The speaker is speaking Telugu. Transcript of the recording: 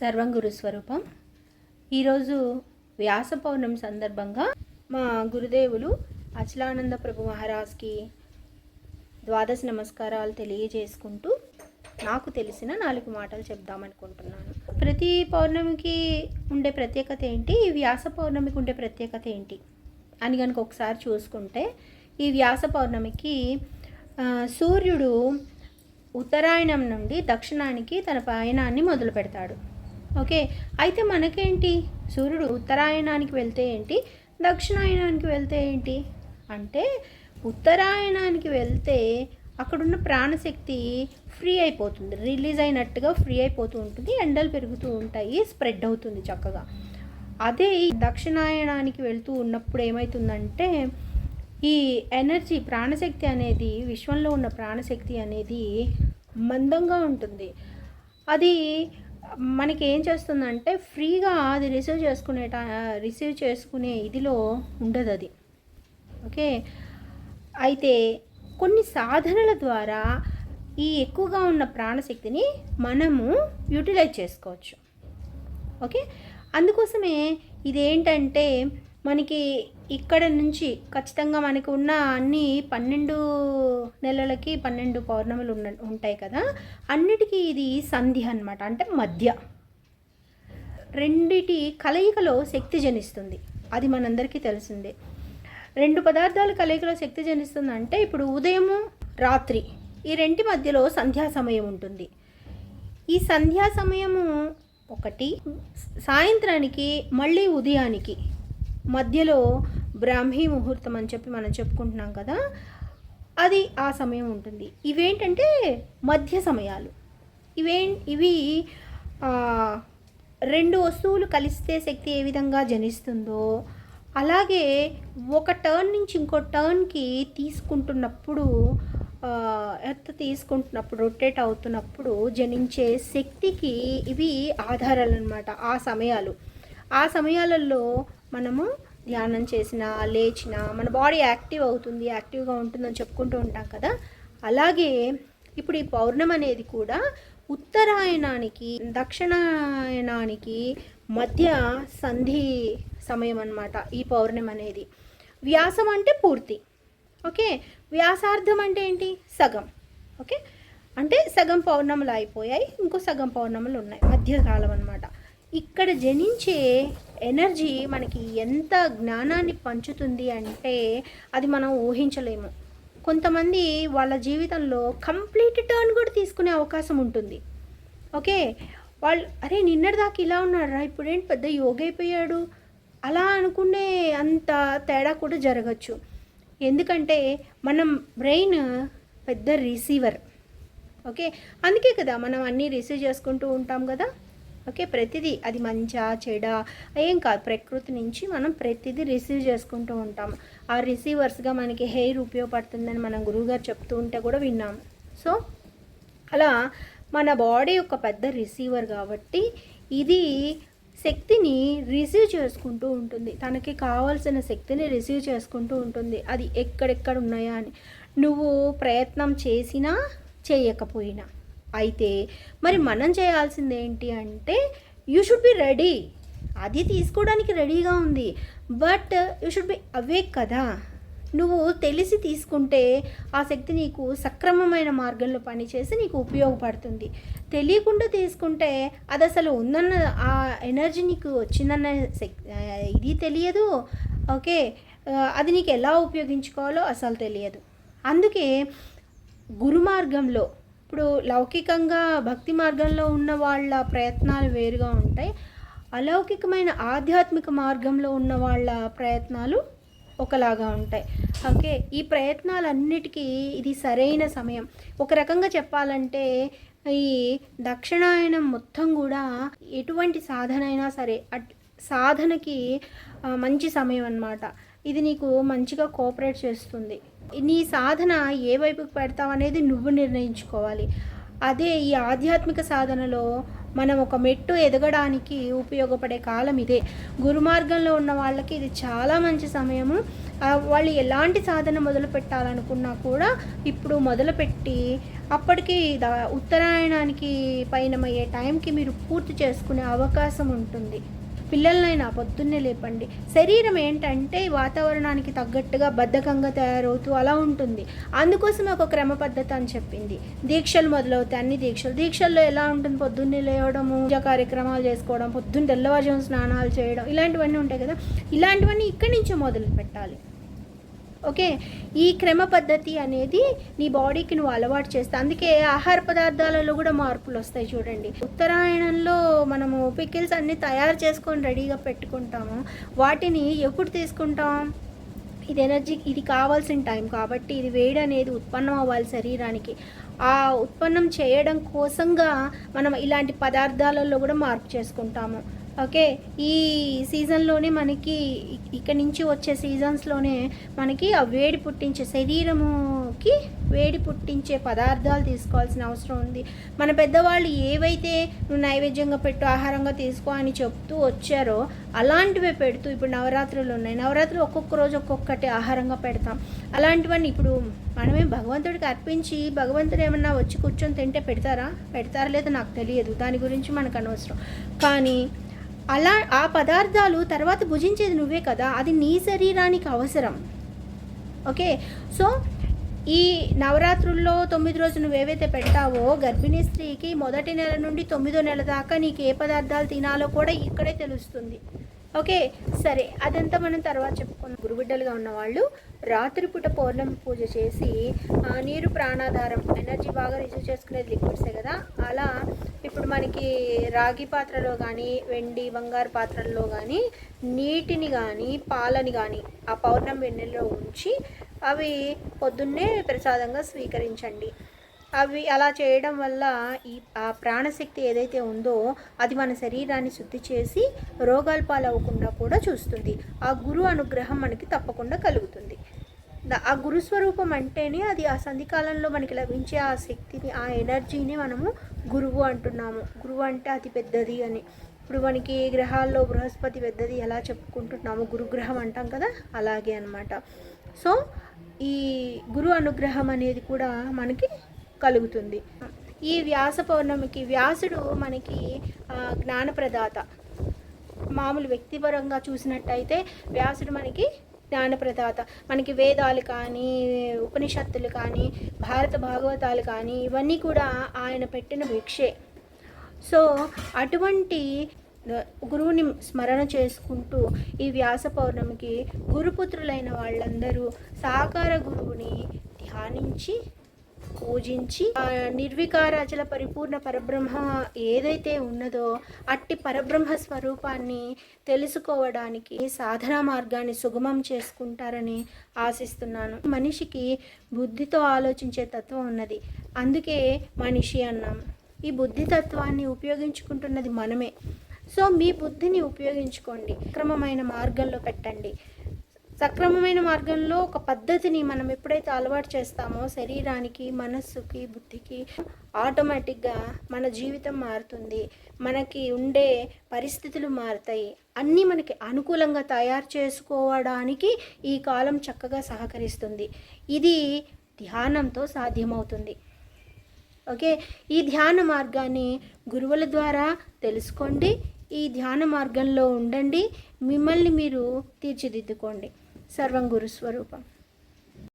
సర్వం గురు స్వరూపం ఈరోజు వ్యాస పౌర్ణమి సందర్భంగా మా గురుదేవులు అచలానంద ప్రభు మహారాజ్కి ద్వాదశ నమస్కారాలు తెలియజేసుకుంటూ నాకు తెలిసిన నాలుగు మాటలు చెప్దామనుకుంటున్నాను ప్రతి పౌర్ణమికి ఉండే ప్రత్యేకత ఏంటి? ఈ వ్యాస పౌర్ణమికి ఉండే ప్రత్యేకత ఏంటి? అని కనుక ఒకసారి చూసుకుంటే ఈ వ్యాస పౌర్ణమికి సూర్యుడు ఉత్తరాయణం నుండి దక్షిణానికి తన పయనాన్ని మొదలు పెడతాడు ఓకే. అయితే మనకేంటి? సూర్యుడు ఉత్తరాయణానికి వెళ్తే ఏంటి? దక్షిణాయనానికి వెళ్తే ఏంటి? అంటే ఉత్తరాయణానికి వెళ్తే అక్కడున్న ప్రాణశక్తి ఫ్రీ అయిపోతుంది. రిలీజ్ అయినట్టుగా ఫ్రీ అయిపోతూ ఉంటుంది. ఎండలు పెరుగుతూ ఉంటాయి. స్ప్రెడ్ అవుతుంది చక్కగా. అదే ఈ దక్షిణాయనానికి వెళ్తూ ఉన్నప్పుడు ఏమవుతుందంటే ఈ ఎనర్జీ ప్రాణశక్తి అనేది విశ్వంలో ఉన్న ప్రాణశక్తి అనేది మందంగా ఉంటుంది. అది మనకి ఏం చేస్తుందంటే ఫ్రీగా అది రిసీవ్ చేసుకునే రిసీవ్ చేసుకునే ఇదిలో ఉండదు అది ఓకే? అయితే కొన్ని సాధనల ద్వారా ఈ ఎక్కువగా ఉన్న ప్రాణశక్తిని మనము యూటిలైజ్ చేసుకోవచ్చు. ఓకే? అందుకోసమే ఇదేంటంటే మనకి ఇక్కడ నుంచి ఖచ్చితంగా మనకి ఉన్న అన్ని పన్నెండు నెలలకి పన్నెండు పౌర్ణములు ఉన్న ఉంటాయి కదా. అన్నిటికీ ఇది సంధి అన్నమాట. అంటే మధ్య. రెండిటి కలయికలో శక్తి జనిస్తుంది. అది మనందరికీ తెలిసిందే. రెండు పదార్థాల కలయికలో శక్తి జనిస్తుంది అంటే ఇప్పుడు ఉదయము రాత్రి ఈ రెంటి మధ్యలో సంధ్యా సమయం ఉంటుంది. ఈ సంధ్యా సమయము ఒకటి సాయంత్రానికి మళ్ళీ ఉదయానికి మధ్యలో బ్రాహ్మీ ముహూర్తం అని చెప్పి మనం చెప్పుకుంటున్నాం కదా అది ఆ సమయం ఉంటుంది. ఇవేంటంటే మధ్య సమయాలు. ఇవే ఇవి రెండు వస్తువులు కలిస్తే శక్తి ఏ విధంగా జనిస్తుందో అలాగే ఒక టర్న్ నుంచి ఇంకో టర్న్కి తీసుకుంటున్నప్పుడు ఎర్త్ తీసుకుంటున్నప్పుడు రొటేట్ అవుతున్నప్పుడు జనించే శక్తికి ఇవి ఆధారాలు అనమాట ఆ సమయాలు. ఆ సమయాలలో మనము ధ్యానం చేసిన లేచిన మన బాడీ యాక్టివ్ అవుతుంది యాక్టివ్గా ఉంటుందని చెప్పుకుంటూ ఉంటాం కదా. అలాగే ఇప్పుడు ఈ పౌర్ణమి అనేది కూడా ఉత్తరాయణానికి దక్షిణాయనానికి మధ్య సంధి సమయం అనమాట ఈ పౌర్ణమి అనేది. వ్యాసం అంటే పూర్తి. ఓకే? వ్యాసార్థం అంటే ఏంటి? సగం. ఓకే? అంటే సగం పౌర్ణములు అయిపోయాయి ఇంకో సగం పౌర్ణములు ఉన్నాయి మధ్యకాలం అనమాట ఇక్కడ జనించే ఎనర్జీ మనకి ఎంత జ్ఞానాన్ని పంచుతుంది అంటే అది మనం ఊహించలేము. కొంతమంది వాళ్ళ జీవితంలో కంప్లీట్ టర్న్ కూడా తీసుకునే అవకాశం ఉంటుంది. ఓకే? వాళ్ళు అరే నిన్నటిదాకా ఇలా ఉన్నారా ఇప్పుడేంటి పెద్ద యోగ అయిపోయాడు? అలా అనుకునే అంత తేడా కూడా జరగచ్చు. ఎందుకంటే మనం బ్రెయిన్ పెద్ద రిసీవర్. ఓకే? అందుకే కదా మనం అన్నీ రిసీవ్ చేసుకుంటూ ఉంటాం కదా? ఓకే ప్రతిదీ అది మంచా చెడా ఏం కాదు. ప్రకృతి నుంచి మనం ప్రతిదీ రిసీవ్ చేసుకుంటూ ఉంటాం. ఆ రిసీవర్స్గా మనకి హెయిర్ ఉపయోగపడుతుందని మనం గురువుగారు చెప్తూ ఉంటే కూడా విన్నాం. సో అలా మన బాడీ ఒక పెద్ద రిసీవర్ కాబట్టి ఇది శక్తిని రిసీవ్ చేసుకుంటూ ఉంటుంది. తనకి కావాల్సిన శక్తిని రిసీవ్ చేసుకుంటూ ఉంటుంది. అది ఎక్కడెక్కడ ఉన్నాయా అని. నువ్వు ప్రయత్నం చేసినా చేయకపోయినా. అయితే మరి మనం చేయాల్సింది ఏంటి అంటే యూ షుడ్ బి రెడీ అది తీసుకోవడానికి రెడీగా ఉంది. But you should be awake కదా. నువ్వు తెలిసి తీసుకుంటే ఆ శక్తి నీకు సక్రమమైన మార్గంలో పనిచేసి నీకు ఉపయోగపడుతుంది. తెలియకుండా తీసుకుంటే అది అసలు ఉందన్న ఆ ఎనర్జీ నీకు వచ్చిందన్న శక్- ఇది తెలియదు. ఓకే? అది నీకు ఎలా ఉపయోగించుకోవాలో అసలు తెలియదు. అందుకే గురు మార్గంలో ఇప్పుడు లౌకికంగా భక్తి మార్గంలో ఉన్న వాళ్ళ ప్రయత్నాలు వేరుగా ఉంటాయి. అలౌకికమైన ఆధ్యాత్మిక మార్గంలో ఉన్న వాళ్ళ ప్రయత్నాలు ఒకలాగా ఉంటాయి. ఓకే ఈ ప్రయత్నాలన్నిటికీ ఇది సరైన సమయం. ఒక రకంగా చెప్పాలంటే ఈ దక్షిణాయనం మొత్తం కూడా ఎటువంటి సాధన అయినా సరే అట్ సాధనకి మంచి సమయం అన్నమాట. ఇది నీకు మంచిగా కోఆపరేట్ చేస్తుంది. నీ సాధన ఏ వైపుకి పెడతావు అనేది నువ్వు నిర్ణయించుకోవాలి. అదే ఈ ఆధ్యాత్మిక సాధనలో మనం ఒక మెట్టు ఎదగడానికి ఉపయోగపడే కాలం ఇదే. గురుమార్గంలో ఉన్న వాళ్ళకి ఇది చాలా మంచి సమయము. వాళ్ళు ఎలాంటి సాధన మొదలు పెట్టాలనుకున్నా కూడా ఇప్పుడు మొదలుపెట్టి అప్పటికి ఉత్తరాయణానికి పైనమయ్యే టైంకి మీరు పూర్తి చేసుకునే అవకాశం ఉంటుంది. పిల్లలనైనా పొద్దున్నే లేపండి. శరీరం ఏంటంటే వాతావరణానికి తగ్గట్టుగా బద్ధకంగా తయారవుతూ అలా ఉంటుంది. అందుకోసం ఒక క్రమ పద్ధతి అని చెప్పింది. దీక్షలు మొదలవుతాయి. అన్ని దీక్షలు. దీక్షల్లో ఎలా ఉంటుంది? పొద్దున్నే లేవడము పూజ కార్యక్రమాలు చేసుకోవడం పొద్దున్న తెల్లవారుజాము స్నానాలు చేయడం ఇలాంటివన్నీ ఉంటాయి కదా. ఇలాంటివన్నీ ఇక్కడి నుంచే మొదలు పెట్టాలి. ఓకే? ఈ క్రమ పద్ధతి అనేది నీ బాడీకి నువ్వు అలవాటు చేస్తా. అందుకే ఆహార పదార్థాలలో కూడా మార్పులు వస్తాయి చూడండి. ఉత్తరాయణంలో మనము పికిల్స్ అన్నీ తయారు చేసుకొని రెడీగా పెట్టుకుంటాము. వాటిని ఎప్పుడు తీసుకుంటాం? ఇది ఎనర్జీ ఇది కావాల్సిన టైం కాబట్టి ఇది వేడి అనేది ఉత్పన్నం అవ్వాలి శరీరానికి. ఆ ఉత్పన్నం చేయడం కోసంగా మనం ఇలాంటి పదార్థాలలో కూడా మార్పు చేసుకుంటాము. ఓకే ఈ సీజన్లోనే మనకి ఇక్కడ ఇక్కడి నుంచి వచ్చే సీజన్స్లోనే మనకి ఆ వేడి పుట్టించే శరీరముకి వేడి పుట్టించే పదార్థాలు తీసుకోవాల్సిన అవసరం ఉంది. మన పెద్దవాళ్ళు ఏవైతే నువ్వు నైవేద్యంగా పెట్టు ఆహారంగా తీసుకో అని చెప్తూ వచ్చారో అలాంటివే పెడుతూ ఇప్పుడు నవరాత్రులు ఉన్నాయి. నవరాత్రులు ఒక్కొక్క రోజు ఒక్కొక్కటి ఆహారంగా పెడతాం. అలాంటివన్నీ ఇప్పుడు మనమే భగవంతుడికి అర్పించి భగవంతుడు ఏమన్నా వచ్చి కూర్చొని తింటే పెడతారా? పెడతారా లేదో నాకు తెలియదు. దాని గురించి మనకు అనవసరం. కానీ అలా ఆ పదార్థాలు తర్వాత భుజించేది నువ్వే కదా అది నీ శరీరానికి అవసరం. ఓకే? సో ఈ నవరాత్రుల్లో తొమ్మిది రోజులు నువ్వు ఏవైతే పెట్టావో గర్భిణీ స్త్రీకి మొదటి నెల నుండి తొమ్మిదో నెల దాకా నీకు ఏ పదార్థాలు తినాలో కూడా ఇక్కడే తెలుస్తుంది. ఓకే? సరే అదంతా మనం తర్వాత చెప్పుకున్నాం గురుబిడ్డలుగా ఉన్నవాళ్ళు రాత్రిపూట పౌర్ణమి పూజ చేసి ఆ, నీరు ప్రాణాధారం ఎనర్జీ బాగా రిసీవ్ చేసుకునేది లిక్విడ్సే కదా? అలా ఇప్పుడు మనకి రాగి పాత్రలో కానీ వెండి బంగారు పాత్రల్లో కానీ నీటిని కానీ పాలని కానీ ఆ పౌర్ణమి వెన్నెల్లో ఉంచి అవి పొద్దున్నే ప్రసాదంగా స్వీకరించండి. అవి అలా చేయడం వల్ల ఈ ఆ ప్రాణశక్తి ఏదైతే ఉందో అది మన శరీరాన్ని శుద్ధి చేసి రోగాలు పాలవకుండా కూడా చూస్తుంది. ఆ గురు అనుగ్రహం మనకి తప్పకుండా కలుగుతుంది. ఆ గురు స్వరూపం అంటేనే అది ఆ సంధికాలంలో మనకి లభించే ఆ శక్తిని ఆ ఎనర్జీని మనము గురువు అంటున్నాము. గురువు అంటే అతి పెద్దది అని. ఇప్పుడు మనకి గ్రహాల్లో బృహస్పతి పెద్దది ఎలా చెప్పుకుంటున్నాము గురుగ్రహం అంటాం కదా అలాగే అనమాట సో ఈ గురు అనుగ్రహం అనేది కూడా మనకి కలుగుతుంది. ఈ వ్యాస పౌర్ణమికి వ్యాసుడు మనకి జ్ఞానప్రదాత. మామూలు వ్యక్తిపరంగా చూసినట్టయితే వ్యాసుడు మనకి జ్ఞానప్రదాత. మనకి వేదాలు కానీ ఉపనిషత్తులు కానీ భారత భాగవతాలు కానీ ఇవన్నీ కూడా ఆయన పెట్టిన భిక్షే. సో అటువంటి గురువుని స్మరణ చేసుకుంటూ ఈ వ్యాస పౌర్ణమికి గురుపుత్రులైన వాళ్ళందరూ సాకార గురువుని ధ్యానించి పూజించి ఆ నిర్వికారాచల పరిపూర్ణ పరబ్రహ్మ ఏదైతే ఉన్నదో అట్టి పరబ్రహ్మ స్వరూపాన్ని తెలుసుకోవడానికి సాధనా మార్గాన్ని సుగమం చేసుకుంటారని ఆశిస్తున్నాను. మనిషికి బుద్ధితో ఆలోచించే తత్వం ఉన్నది. అందుకే మనిషి అన్నాం. ఈ బుద్ధి తత్వాన్ని ఉపయోగించుకుంటున్నది మనమే. సో మీ బుద్ధిని ఉపయోగించుకోండి. క్రమమైన మార్గంలో పెట్టండి. సక్రమమైన మార్గంలో ఒక పద్ధతిని మనం ఎప్పుడైతే అలవాటు చేస్తామో శరీరానికి మనస్సుకి బుద్ధికి ఆటోమేటిక్గా మన జీవితం మారుతుంది. మనకి ఉండే పరిస్థితులు మారుతాయి. అన్నీ మనకి అనుకూలంగా తయారు చేసుకోవడానికి ఈ కాలం చక్కగా సహకరిస్తుంది. ఇది ధ్యానంతో సాధ్యమవుతుంది. ఓకే? ఈ ధ్యాన మార్గాన్ని గురువుల ద్వారా తెలుసుకోండి. ఈ ధ్యాన మార్గంలో ఉండండి. మిమ్మల్ని మీరు తీర్చిదిద్దుకోండి. సర్వం గురు స్వరూపం.